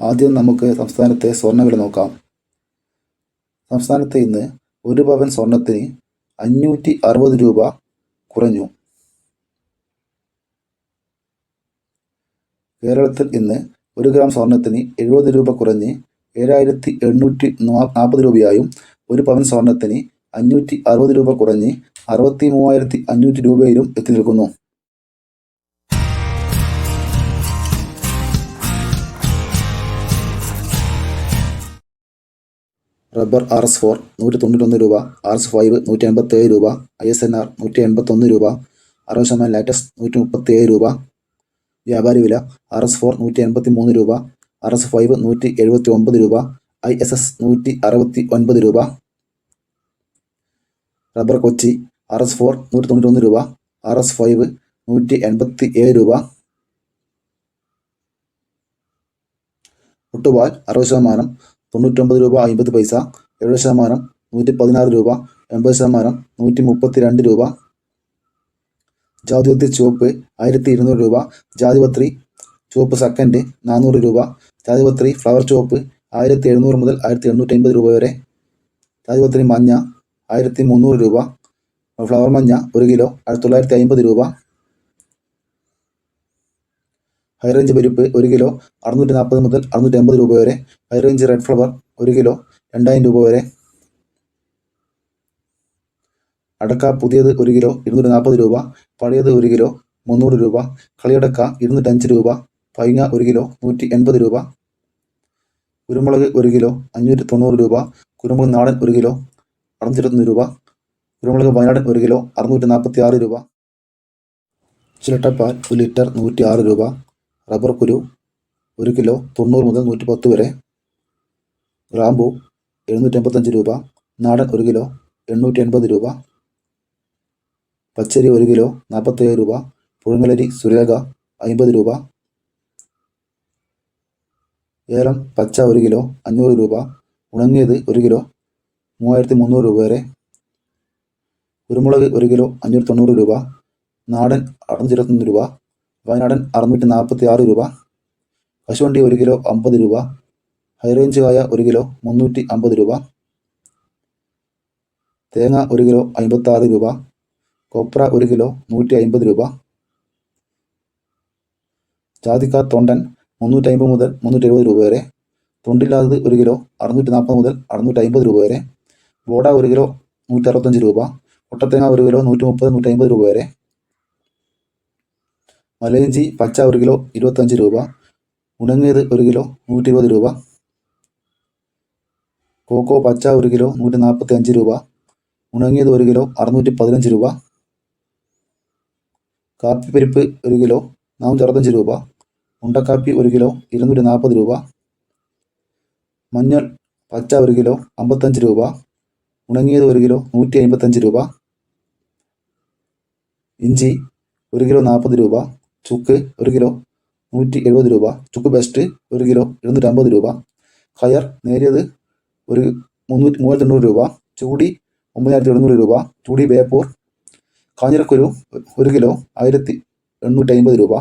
ആദ്യം നമുക്ക് സംസ്ഥാനത്തെ സ്വർണവില നോക്കാം. സംസ്ഥാനത്ത് ഇന്ന് ഒരു പവൻ സ്വർണത്തിന് അഞ്ഞൂറ്റി അറുപത് രൂപ കുറഞ്ഞു. കേരളത്തിൽ ഇന്ന് ഒരു ഗ്രാം സ്വർണത്തിന് എഴുപത് രൂപ കുറഞ്ഞ് ഏഴായിരത്തി എണ്ണൂറ്റി നാൽപ്പത് രൂപയായും ഒരു പവൻ സ്വർണത്തിന് അഞ്ഞൂറ്റി അറുപത് രൂപ കുറഞ്ഞ് അറുപത്തി മൂവായിരത്തി അഞ്ഞൂറ്റി രൂപയിലും എത്തി നിൽക്കുന്നു. റബ്ബർ ആർ എസ് ഫോർ നൂറ്റി തൊണ്ണൂറ്റൊന്ന് രൂപ ആർ എസ് ഫൈവ് നൂറ്റി എൺപത്തേഴ് രൂപ ഐ എസ് എൻ ആർ നൂറ്റി എൺപത്തൊന്ന് രൂപ അറുപത് ശതമാനം ലാറ്റസ്റ്റ് നൂറ്റി മുപ്പത്തിയേഴ് രൂപ വ്യാപാരി വില ആർ എസ് ഫോർ നൂറ്റി എൺപത്തി മൂന്ന് രൂപ ആർ എസ് ഫൈവ് നൂറ്റി എഴുപത്തി ഒമ്പത് രൂപ ഐ എസ് എസ് നൂറ്റി അറുപത്തി ഒൻപത് രൂപ. Rubber Kochi R S four നൂറ്റി തൊണ്ണൂറ്റൊന്ന് രൂപ ആർ എസ് ഫൈവ് നൂറ്റി എൺപത്തി ഏഴ് രൂപ. ഒട്ടുപാൽ അറുപത് ശതമാനം തൊണ്ണൂറ്റൊമ്പത് രൂപ അമ്പത് പൈസ എഴുപത് ശതമാനം നൂറ്റി പതിനാറ് രൂപ എൺപത് ശതമാനം നൂറ്റി മുപ്പത്തി രണ്ട് രൂപ. ജാതിപത്രി ചുവപ്പ് ആയിരത്തി ഇരുന്നൂറ് രൂപ. ജാതിപത്രി ചുവപ്പ് സെക്കൻഡ് നാനൂറ് രൂപ. ജാതിപത്രി ഫ്ലവർ ചുവപ്പ് ആയിരത്തി എഴുന്നൂറ് മുതൽ ആയിരത്തി എണ്ണൂറ്റി അമ്പത് രൂപ വരെ. ജാതിപത്രി മഞ്ഞ ആയിരത്തി മുന്നൂറ് രൂപ. ഫ്ലവർ മഞ്ഞ ഒരു കിലോ ആയിരത്തി തൊള്ളായിരത്തി അമ്പത് രൂപ. ഹൈറേഞ്ച് പരിപ്പ് ഒരു കിലോ അറുന്നൂറ്റി നാൽപ്പത് മുതൽ അറുന്നൂറ്റി അമ്പത് രൂപ വരെ. ഹൈറേഞ്ച് റെഡ് ഫ്ലവർ ഒരു കിലോ രണ്ടായിരം രൂപ വരെ. അടക്ക പുതിയത് ഒരു കിലോ ഇരുന്നൂറ്റി നാൽപ്പത് രൂപ. പഴയത് ഒരു കിലോ മുന്നൂറ് രൂപ. കളിയടക്ക ഇരുന്നൂറ്റഞ്ച് രൂപ. പൈങ്ങ ഒരു കിലോ നൂറ്റി എൺപത് രൂപ. കുരുമുളക് ഒരു കിലോ അഞ്ഞൂറ്റി തൊണ്ണൂറ് രൂപ. കുരുമുളക് നാടൻ ഒരു കിലോ അറുന്നൂറ്റി രൂപ. കുരുമുളക് വയനാടൻ ഒരു കിലോ അറുന്നൂറ്റി നാൽപ്പത്തി ആറ് രൂപ. ചിരട്ടപ്പാൽ ഒരു ലിറ്റർ നൂറ്റി ആറ് രൂപ. റബ്ബർ കുരു ഒരു കിലോ തൊണ്ണൂറ് മുതൽ നൂറ്റി പത്ത് വരെ. റാമ്പു എഴുന്നൂറ്റി അമ്പത്തഞ്ച് രൂപ. നാടൻ ഒരു കിലോ എണ്ണൂറ്റി എൺപത് രൂപ. പച്ചരി ഒരു കിലോ നാൽപ്പത്തേഴ് രൂപ. പുഴുങ്ങലരി സുരേഖ അമ്പത് രൂപ. ഏലം പച്ച ഒരു കിലോ അഞ്ഞൂറ് രൂപ. ഉണങ്ങിയത് ഒരു കിലോ മൂവായിരത്തി മുന്നൂറ് രൂപ വരെ. കുരുമുളക് ഒരു കിലോ അഞ്ഞൂറ്റി തൊണ്ണൂറ് രൂപ. നാടൻ അറുന്നൂറ്റി ഇരുപത്തൊന്ന് രൂപ. വയനാടൻ അറുന്നൂറ്റി നാൽപ്പത്തി ആറ് രൂപ. കശുവണ്ടി ഒരു കിലോ അമ്പത് രൂപ. ഹൈറേഞ്ച് കായ ഒരു കിലോ മുന്നൂറ്റി അമ്പത് രൂപ. തേങ്ങ ഒരു കിലോ അമ്പത്തി ആറ് രൂപ. കൊപ്ര ഒരു കിലോ നൂറ്റി അമ്പത് രൂപ. ജാതിക്ക തൊണ്ടൻ മുന്നൂറ്റി അമ്പത് മുതൽ മുന്നൂറ്റി എഴുപത് രൂപ വരെ. തൊണ്ടില്ലാത്തത് ഒരു കിലോ അറുന്നൂറ്റി നാൽപ്പത് മുതൽ അറുന്നൂറ്റി അമ്പത് രൂപ വരെ. ബോഡ ഒരു കിലോ നൂറ്റി അറുപത്തഞ്ച് രൂപ. മുട്ടത്തേങ്ങ ഒരു കിലോ നൂറ്റി മുപ്പത് നൂറ്റി അമ്പത് രൂപ വരെ. മലയിഞ്ചി പച്ച ഒരു കിലോ ഇരുപത്തഞ്ച് രൂപ ഉണങ്ങിയത് ഒരു കിലോ നൂറ്റി ഇരുപത് രൂപ കോക്കോ പച്ച ഒരു കിലോ നൂറ്റി നാൽപ്പത്തി അഞ്ച് രൂപ ഉണങ്ങിയത് ഒരു കിലോ അറുന്നൂറ്റി പതിനഞ്ച് രൂപ കാപ്പിപ്പരിപ്പ് ഒരു കിലോ നാനൂറ്റി അറുപത്തഞ്ച് രൂപ ഉണ്ടക്കാപ്പി ഒരു കിലോ ഇരുന്നൂറ്റി നാൽപ്പത് രൂപ മഞ്ഞൾ പച്ച ഒരു കിലോ അമ്പത്തഞ്ച് രൂപ ഉണങ്ങിയത് ഒരു കിലോ നൂറ്റി അമ്പത്തഞ്ച് രൂപ ഇഞ്ചി ഒരു കിലോ നാൽപ്പത് രൂപ ചുക്ക് ഒരു കിലോ നൂറ്റി എഴുപത് രൂപ ചുക്ക് ബെസ്റ്റ് ഒരു കിലോ ഇരുന്നൂറ്റി അമ്പത് രൂപ. കയർ നേരിയത് ഒരു മുന്നൂറ്റി മൂവായിരത്തി എണ്ണൂറ് രൂപ ചൂടി ഒമ്പതിനായിരത്തി എഴുന്നൂറ് രൂപ ചൂടി ബേപ്പൂർ കാഞ്ഞിരക്കുരു ഒരു കിലോ ആയിരത്തി എണ്ണൂറ്റി അമ്പത് രൂപ.